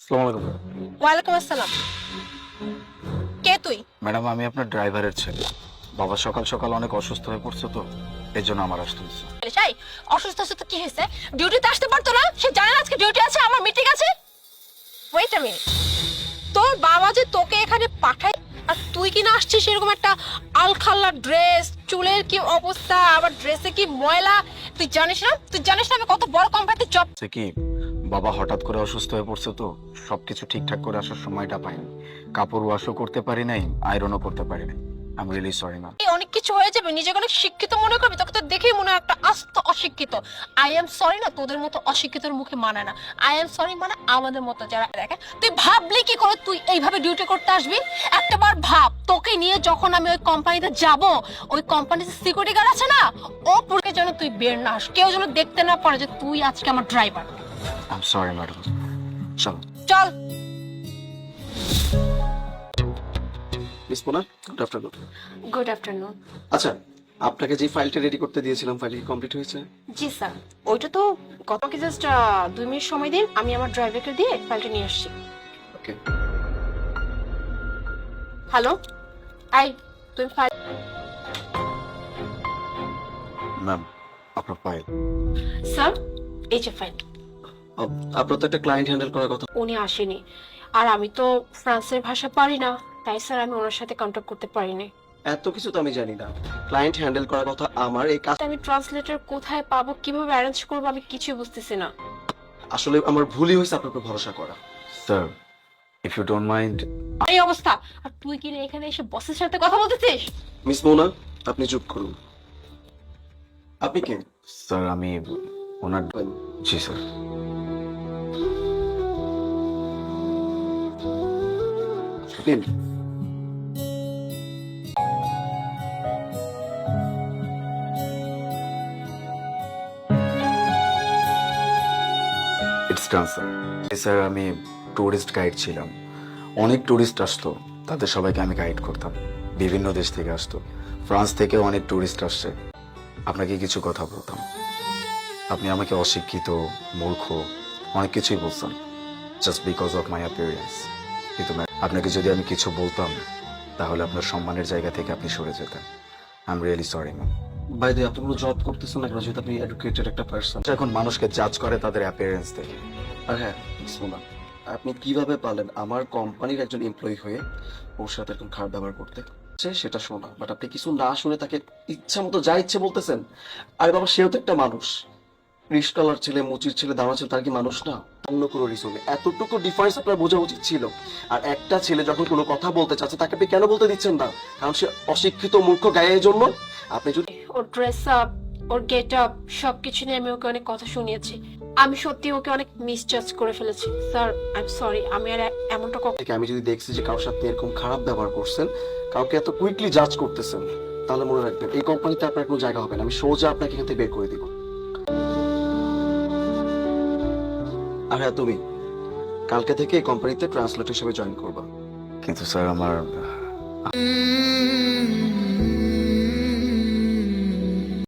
আসসালামু আলাইকুম। ওয়ালাইকুম আসসালাম। কে তুই? ম্যাডাম আমি আপনার ড্রাইভারের ছেলে। বাবা সকাল সকাল অনেক অসুস্থ হয়ে পড়ছে তো এর জন্য আমার আসতে হচ্ছে। অসুস্থ তো কি হয়েছে? ডিউটিতে আসতে পারতো না? সে জানে না আজকে ডিউটি আছে আমার মিটিং আছে। ওয়েট আ মিনিট তোর বাবা যে তোকে এখানে পাঠায় আর তুই কি না আসছিস এরকম একটা আলখাল্লা ড্রেস চুলের কি অবস্থা আবার ড্রেসে কি ময়লা? তুই জানিস না? তুই জানিস না আমি কত বড় কোম্পানিতে জব কি? বাবা হঠাৎ করে অসুস্থ হয়ে পড়ছে তো। সবকিছু ঠিকঠাক করে আসার সময়টা পাইনি। কাপড় ওয়াশও করতে পারি নাই আয়রনও করতে পারি নাই। I am really sorry ma'am অনেক কিছু হয়ে যাবে, নিজেকে অনেক শিক্ষিত মনে করবি, তোকে তো দেখেই মনে হয় একটা আস্ত অশিক্ষিত। আই এম সরি না, তোদের মতো অশিক্ষিতর মুখে মানে না। আই এম সরি মানে আমাদের মতো যারা দেখে। তুই ভাবলি কি করে তুই এইভাবে ডিউটি করতে আসবি? একটাবার ভাব, তোকে নিয়ে যখন আমি ওই কোম্পানিতে যাব, ওই কোম্পানিতে সিকিউরিটি গার্ড আছে না, ও পুরকে যেন তুই বের না আস। কেউ যেন দেখতে না পারে যে তুই আজকে আমার driver I am sorry madam চলো চল। Miss Mona good afternoon good afternoon আচ্ছা আপনাকে যে ফাইলটা রেডি করতে দিয়েছিলাম ফাইল কি কমপ্লিট হয়েছে? জি স্যার ওইটা তো গতকে জাস্ট দুই মিনিট সময় দিন আমি আমার ড্রাইভারকে দিয়ে ফাইলটা নিয়ে আসছি। ওকে হ্যালো আই তুমি ফাইল ম্যাম আপনার ফাইল স্যার এই যে ফাইল আপনার তো একটা ক্লায়েন্ট হ্যান্ডেল করার কথা। উনি আসেনি। আর আমি তো ফ্রান্সের ভাষা পারি না তাই স্যার আমি ওনার সাথে কন্ট্যাক্ট করতে পারিনি। এত কিছু তো আমি জানি না। ক্লায়েন্ট হ্যান্ডেল করার কথা আমার এই কাজ আমি ট্রান্সলেটর কোথায় পাবো কীভাবে অ্যারেঞ্জ করব আমি কিছুই বুঝতেছি না। আসলে আমার ভুলই হয়েছে আপনার উপর ভরসা করা। Sir if you don't mind এই অবস্থা! আর তুই কি না এখানে এসে বসের সাথে কথা বলতেছিস? মিস মোনা আপনি চুপ করুন। আপনি কে? স্যার আমি ওনার জি স্যার নিন স্যার আমি টুরিস্ট গাইড ছিলাম। অনেক টুরিস্ট আসতো, তাদের সবাইকে আমি গাইড করতাম। বিভিন্ন দেশ থেকে আসতো। ফ্রান্স থেকেও অনেক টুরিস্ট আসছে। আপনাকে কিছু কথা বলতাম। আপনি আমাকে অশিক্ষিত, মূর্খ, অনেক কিছুই বলছেন। Just because of my appearance কিন্তু আপনাকে যদি আমি কিছু বলতাম তাহলে আপনার সম্মানের জায়গা থেকে আপনি সরে যেতেন। I am really sorry ma'am by the আপনি কোনো জব করতেছেন না কেন যেহেতু আপনি এডুকেটেড একটা পার্সন এখন মানুষকে জাজ করে তাদের অ্যাপিয়ারেন্স দেখে। আর হ্যাঁ মিস আপনি কীভাবে পারলেন? আমার কোম্পানির একজন এমপ্লয়ি হয়ে ওর সাথে এরকম খারাপ ব্যবহার করতে। সেটা শোনা বাট আপনি কিছু না শুনে তাকে ইচ্ছা মতো যা ইচ্ছে বলতেছেন আরে বাবা সেও তো একটা মানুষ। রিস্কালার ছেলে মুচির ছেলে দাঁড়া ছেলে তার কি মানুষ না? অন্য কোনো রিজন এতটুকু ডিফারেন্স আপনার বোঝা উচিত ছিল। আর একটা ছেলে যখন কোনো কথা বলতে চাচ্ছে তাকে আপনি কেন বলতে দিচ্ছেন না? কারণ সে অশিক্ষিত মূর্খ গায়ের জন্য। আপনি যদি ওর ড্রেস আপ ওর গেট আপ সবকিছু নিয়ে আমি ওকে অনেক কথা শুনিয়েছি। আমি সত্যি ওকে অনেক মিসজাজ করে ফেলেছি। স্যার আই এম সরি আমি আর এমনটা কখনো আমি যদি দেখছি যে কারোর সাথে এরকম খারাপ ব্যবহার করছেন কাউকে এত কুইকলি জাজ করতেছেন তাহলে মনে রাখবেন এই কোম্পানিতে আপনার কোনো জায়গা হবে না। আমি সোজা আপনাকে এখান থেকে বের করে দিব। আর হ্যাঁ তুমি। কালকে থেকে এই কোম্পানিতে ট্রান্সলেট হিসেবে জয়েন করবা। কিন্তু স্যার আমার